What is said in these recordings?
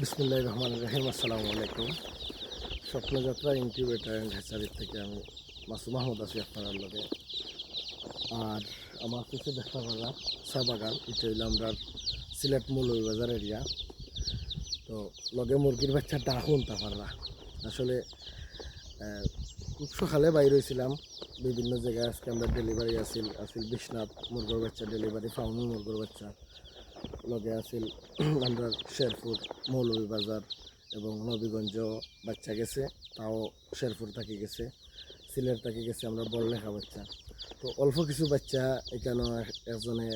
বিসমুল্লাহ রহমান রহিম। আসসালামু আলাইকুম স্বপ্নযাত্রা ইনকিউবেটার অ্যান্ড হ্যাচারির থেকে আমি মাসুম আহমদ আছি আপনার লগে। আর আমার কিছু দেখা পারা চা বাগান এটা হইল আমরা সিলেট মৌলভীবাজার এরিয়া তো লগে মুরগির বাচ্চা ডাকুন তা পাররা আসলে খুব সকালে বাইর হয়েছিলাম বিভিন্ন জায়গায় আজকে আমরা ডেলিভারি আসিল আসিল বিশ্বনাথ মুরগোর বাচ্চা, ডেলিভারি ফাউমি মুরগোর বাচ্চা। লগে আছিল আমরা শেরপুর মৌলভীবাজার এবং নবীগঞ্জ বাচ্চা গেছে, তাও শেরপুর থাকি গেছে, সিলেট থাকি গেছে আমরা বড়লেখা বাচ্চা। তো অল্প কিছু বাচ্চা এখানে একজনে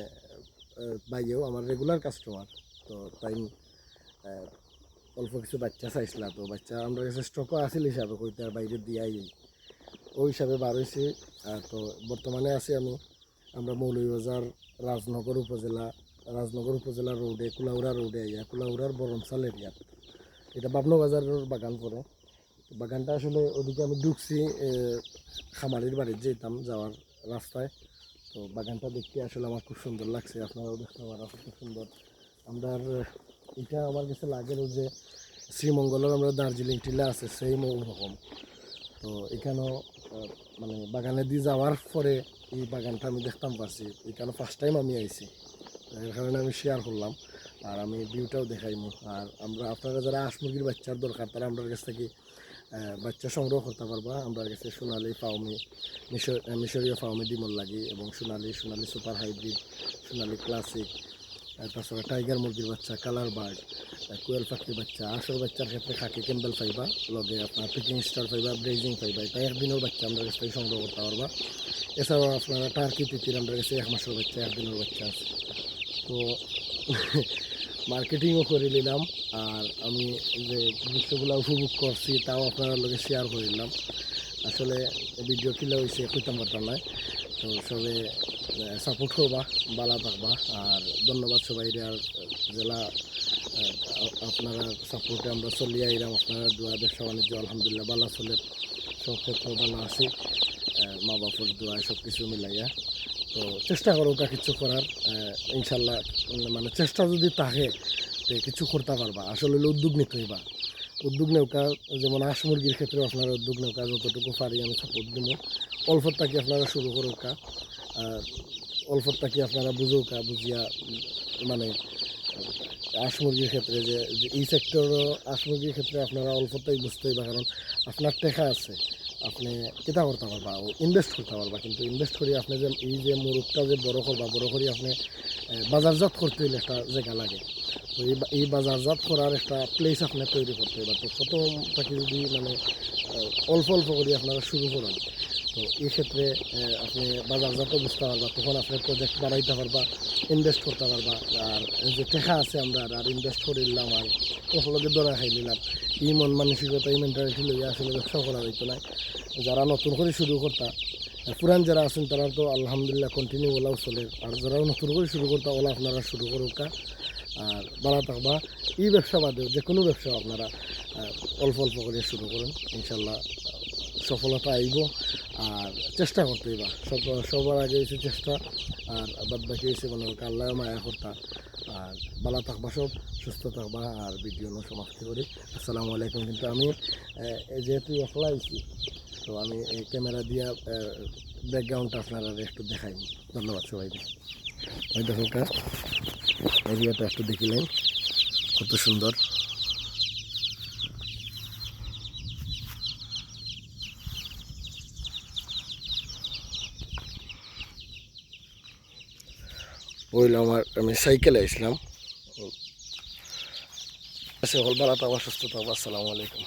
বাইয়েও আমার রেগুলার কাস্টমার তো তাই অল্প কিছু বাচ্চা চাইছিল। তো বাচ্চা আমরা কাছে স্টকও আছিল হিসাবে, কইতে আর বাইরে দিয়াই ওই হিসাবে বার তো বর্তমানে আছি আমি। আমরা মৌলভীবাজার রাজনগর উপজেলা রাজনগর উপজেলার রোডে কুলাউড়া রোডে আইয়া কুলাউড়ার বরমসাল এরিয়াত এটা বাবনা বাজারের বাগান পড়ে বাগানটা আসলে ওদিকে আমি ঢুকছি খামারির বাড়ির যেতাম যাওয়ার রাস্তায়। তো বাগানটা দেখতে আসলে আমার খুব সুন্দর লাগছে, আপনারাও দেখতে পারা খুব সুন্দর। আমরা, এটা আমার কাছে লাগে যে শ্রীমঙ্গলের আমরা দার্জিলিং টিলা আছে সেই রকম তো এখানেও মানে বাগানে দিয়ে যাওয়ার পরে এই বাগানটা আমি দেখতাম পারছি। এখানে ফার্স্ট টাইম আমি আইছি। কারণে আমি শেয়ার করলাম, আর আমি ভিউটাও দেখাইমু। আর আমরা, আপনারা যারা হাঁস মুরগির বাচ্চার দরকার, তারা আমরা কাছ থেকে বাচ্চা সংগ্রহ করতে পারবা। আমরা কাছে সোনালি মিশর মিশরীয় ফাউমি ডিমল লাগি, এবং Sonali Sonali super hybrid Sonali classic তাছাড়া টাইগার মুরগির বাচ্চা কালার বার্ড কোয়েল পাখির বাচ্চা আসল বাচ্চার ক্ষেত্রে খাকি ক্যাম্বেল পাইবা লগে আপনার পিকিং স্টার পাইবা ব্রেজিং পাইবা এটা একদিনের বাচ্চা আমরা কাছ থেকে সংগ্রহ করতে পারবা। এছাড়াও আপনারা টার্কি তিতির আমরা কাছে এক মাসের বাচ্চা, একদিনের বাচ্চা আছে। তো মার্কেটিংও করে নিলাম। আর আমি যে দৃশ্যগুলো উপভোগ করছি, তাও আপনারা লগে শেয়ার করে নিলাম। আসলে ভিডিও কিলা হয়েছে কইতাম পারতাম না তো সবে সাপোর্ট করবা, বালা থাকবা আর ধন্যবাদ সবাই আর, জেলা আপনারা সাপোর্টে আমরা চলিয়ে আইলাম। আপনারা দোয়া, ব্যবসা বাণিজ্য, আলহামদুলিল্লাহ বালা চলে। সব ক্ষেত্রে ভালো আছি। মা বাপুর দোয়া সব কিছু মিলাইয়া। তো চেষ্টা করো ওটা কিছু করার ইনশাল্লাহ মানে চেষ্টা যদি থাকে, তো কিছু করতে পারবা। আসলে উদ্যোগ নিতে হইবা। উদ্যোগ নেওকা যেমন হাঁস মুরগির ক্ষেত্রে আপনারা উদ্যোগ নেওকা যতটুকু পারি আমি সাপোর্ট দিব। অল্পর থাকি আপনারা শুরু করোকা অল্পর থাকি আপনারা বুঝোকা বুঝিয়া মানে হাঁস মুরগির ক্ষেত্রে যে এই সেক্টরও হাঁস মুরগির ক্ষেত্রে আপনারা অল্পটাই বুঝতে হইবা, কারণ আপনার টেকা আছে। আপনি কেটা করতে পারবা? ইনভেস্ট করতে পারবা, কিন্তু ইনভেস্ট করি আপনি যে এই যে মুরগটা যে বড় করবা, বড় করি আপনি বাজারজাত করতে হইলে একটা জায়গা লাগে। তো এই বাজারজাত করার একটা প্লেস আপনি তৈরি করতে হবে তো প্রথম তাকে যদি মানে অল্প অল্প করে আপনারা শুরু করেন। তো এই ক্ষেত্রে আপনি বাজারজাত বুঝতে পারবা, তখন আপনি প্রজেক্ট বাড়াইতে পারবা ইনভেস্ট করতে পারবা। আর যে টেকা আছে আমরা, আর ইনভেস্ট করে নিলাম আর সকলকে দরা খাই নিলাম। এই মন মানসিকতা, এই মেন্টালিটি লইয়া আসলে ব্যবসা করা হইতো না। যারা নতুন করে শুরু করতা পুরান যারা আছেন তারা তো আলহামদুলিল্লাহ কন্টিনিউ ওলাও চলে। আর যারা নতুন করে শুরু করতা, ওলা আপনারা শুরু করুকা আর বাড়া থাকবা। এই ব্যবসা বাদেও যে কোনো ব্যবসা আপনারা অল্প অল্প করে শুরু করুন, ইনশাল্লাহ। সফলতা আইব। আর চেষ্টা করতে হইবা। সব সবার আগে হয়েছে চেষ্টা, আর বাদ বাকি হয়েছে মানে আল্লাহ মায়া করতা। আর বালা থাকবা সব, সুস্থ থাকবা, আর ভিডিও নো সমাপ্তি করি। আসসালামু আলাইকুম। কিন্তু আমি যেহেতু একলা আইছি তো আমি এই ক্যামেরা দিয়া ব্যাকগ্রাউন্ডটা আপনারা একটু দেখাই ধন্যবাদ সবাইকে। ওই দেখো কাজ এরিয়াটা একটু দেখিলেন। কত সুন্দর। ওইল আমার আমি সাইকেলে আসলাম। আচ্ছা হলবালা তাবা সুস্থ আবার আসসালামু আলাইকুম।